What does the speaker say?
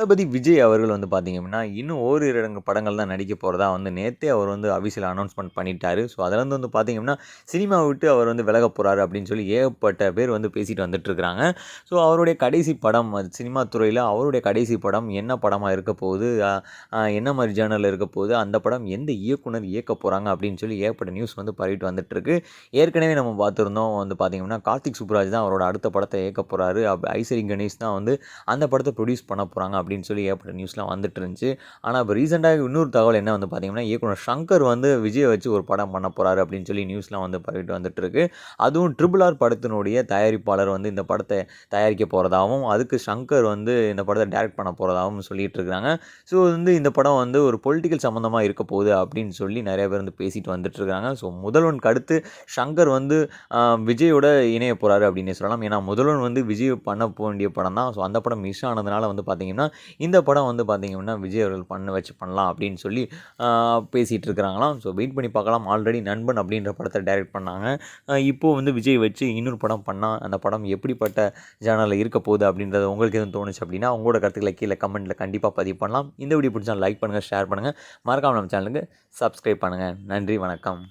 தளபதி விஜய் அவர்கள் வந்து பார்த்திங்க அப்படின்னா இன்னும் ஓரிரு இடங்க படங்கள் தான் நடிக்க போகிறதா வந்து நேற்றே அவர் வந்து அபிஷியல் அனௌன்ஸ்மெண்ட் பண்ணிட்டாரு. ஸோ அதிலேருந்து வந்து பார்த்திங்க அப்படின்னா சினிமாவை விட்டு அவர் வந்து விலக போகிறாரு அப்படின்னு சொல்லி ஏகப்பட்ட பேர் வந்து பேசிட்டு வந்துட்டுருக்கிறாங்க ஸோ அவருடைய கடைசி படம் அது சினிமா துறையில் அவருடைய கடைசி படம் என்ன படமாக இருக்க போகுது என்ன மாதிரி ஜேர்னலில் இருக்க போகுது அந்த படம் எந்த இயக்குனர் இயக்க போகிறாங்க அப்படின்னு சொல்லி ஏகப்பட்ட நியூஸ் வந்து பரவிட்டு வந்துட்டுருக்கு ஏற்கனவே நம்ம பார்த்துருந்தோம் வந்து பார்த்தீங்கன்னா கார்த்திக் சுப்ராஜ் தான் அவரோட அடுத்த படத்தை இயக்க போகிறாரு ஐஸ்வரி கணேஷ் தான் வந்து அந்த படத்தை ப்ரொடியூஸ் பண்ண போகிறாங்க அப்படின்னு சொல்லி ஏற்பட்ட நியூஸ்லாம் வந்துட்டு இருந்துச்சு. ஆனால் இப்போ ரீசெண்டாக இன்னொரு தகவல் என்ன வந்து பார்த்தீங்கன்னா இயக்குனர் சங்கர் வந்து விஜய் வச்சு ஒரு படம் பண்ண போகிறாரு அப்படின்னு சொல்லி நியூஸ்லாம் வந்து பரவிட்டு வந்துட்டு இருக்கு. அதுவும் ட்ரிபிள் ஆர் படத்தினுடைய தயாரிப்பாளர் வந்து இந்த படத்தை தயாரிக்க போகிறதாகவும் அதுக்கு சங்கர் வந்து இந்த படத்தை டைரக்ட் பண்ண போகிறதாகவும் சொல்லிட்டு இருக்காங்க ஸோ வந்து இந்த படம் வந்து ஒரு பொலிட்டிக்கல் சம்மந்தமாக இருக்க போகுது அப்படின்னு சொல்லி நிறைய பேர் வந்து பேசிட்டு வந்துட்டு இருக்காங்க ஸோ முதல்வனுக்கு அடுத்து சங்கர் வந்து விஜயோட இணைய போகிறாரு அப்படின்னு சொல்லலாம். ஏன்னா முதல்வன் வந்து விஜய் பண்ண போக வேண்டிய படம் தான் ஸோ அந்த படம் மிஸ் ஆனதுனால வந்து பார்த்தீங்கன்னா இந்த படம் வந்து பார்த்தீங்கன்னா விஜய் அவர்கள் பண்ண வச்சு பண்ணலாம் அப்படின்னு சொல்லி பேசிகிட்டு இருக்கிறாங்களாம் ஸோ வெயிட் பண்ணி பார்க்கலாம். ஆல்ரெடி நண்பன் அப்படின்ற படத்தை டைரக்ட் பண்ணாங்க. இப்போது வந்து விஜய் வச்சு இன்னொரு படம் பண்ணால் அந்த படம் எப்படிப்பட்ட ஜேனலில் இருக்க போகுது அப்படின்றது உங்களுக்கு எதுவும் தோணுச்சு அப்படின்னா உங்களோட கருத்துக்களை கீழே கமெண்ட்டில் கண்டிப்பாக பதிவு பண்ணலாம். இந்த வீடியோ பிடிச்சா லைக் பண்ணுங்கள் ஷேர் பண்ணுங்கள் மறக்காம நம்ம சேனலுக்கு சப்ஸ்கிரைப் பண்ணுங்கள் நன்றி வணக்கம்.